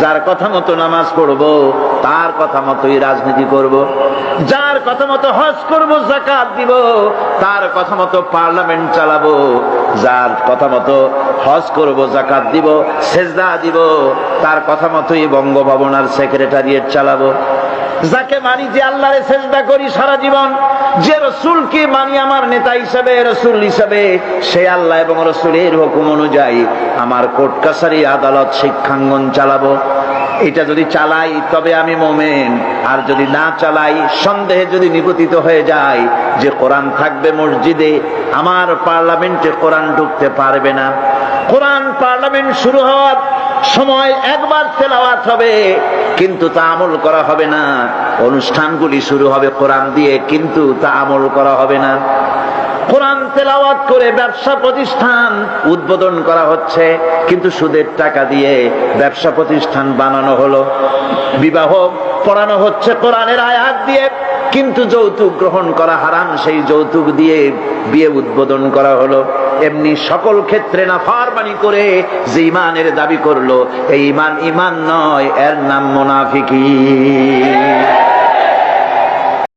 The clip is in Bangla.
যার কথা মতো নামাজ পড়ব, তার কথা মতোই রাজনীতি করব। যার কথা মতো হজ করব, জাকাত দিব, তার কথা মতো পার্লামেন্ট চালাবো। যার কথা মতো হজ করব, জাকাত দিব, সেজদা দিব, তার কথা মতোই বঙ্গভবন আর সেক্রেটারিয়েট চালাবো। যাকে মানি যে আল্লাহরে চেষ্টা করি সারা জীবন, যে রসুলকে মানি আমার নেতা হিসাবে, রসুল হিসাবে, সে আল্লাহ এবং রসুলের হুকুম অনুযায়ী আমার কোর্ট কাছারি আদালত শিক্ষাঙ্গন চালাবো। এটা যদি চালাই, তবে আমি মোমেন। আর যদি না চালাই, সন্দেহে যদি নিপতিত হয়ে যায় যে কোরআন থাকবে মসজিদে, আমার পার্লামেন্টে কোরআন ঢুকতে পারবে না। কোরআন পার্লামেন্ট শুরু হওয়ার সময় একবার তেলাওয়াত হবে, কিন্তু তা আমল করা হবে না। অনুষ্ঠানগুলি শুরু হবে কোরআন দিয়ে, কিন্তু তা আমল করা হবে না। কোরআন তেলাওয়াত করে ব্যবসা প্রতিষ্ঠান উদ্বোধন করা হচ্ছে, কিন্তু সুদের টাকা দিয়ে ব্যবসা প্রতিষ্ঠান বানানো হলো। বিবাহ পড়ানো হচ্ছে কোরআনের আয়াত দিয়ে। কিন্তু যৌতুক গ্রহণ করা হারাম, সেই যৌতুক দিয়ে বিয়ে উদ্বোধন করা হলো। এমনি সকল ক্ষেত্রে না ফারবানি করে যে ইমানের দাবি করল, এই ইমান ইমান নয়, এর নাম মোনাফিকি।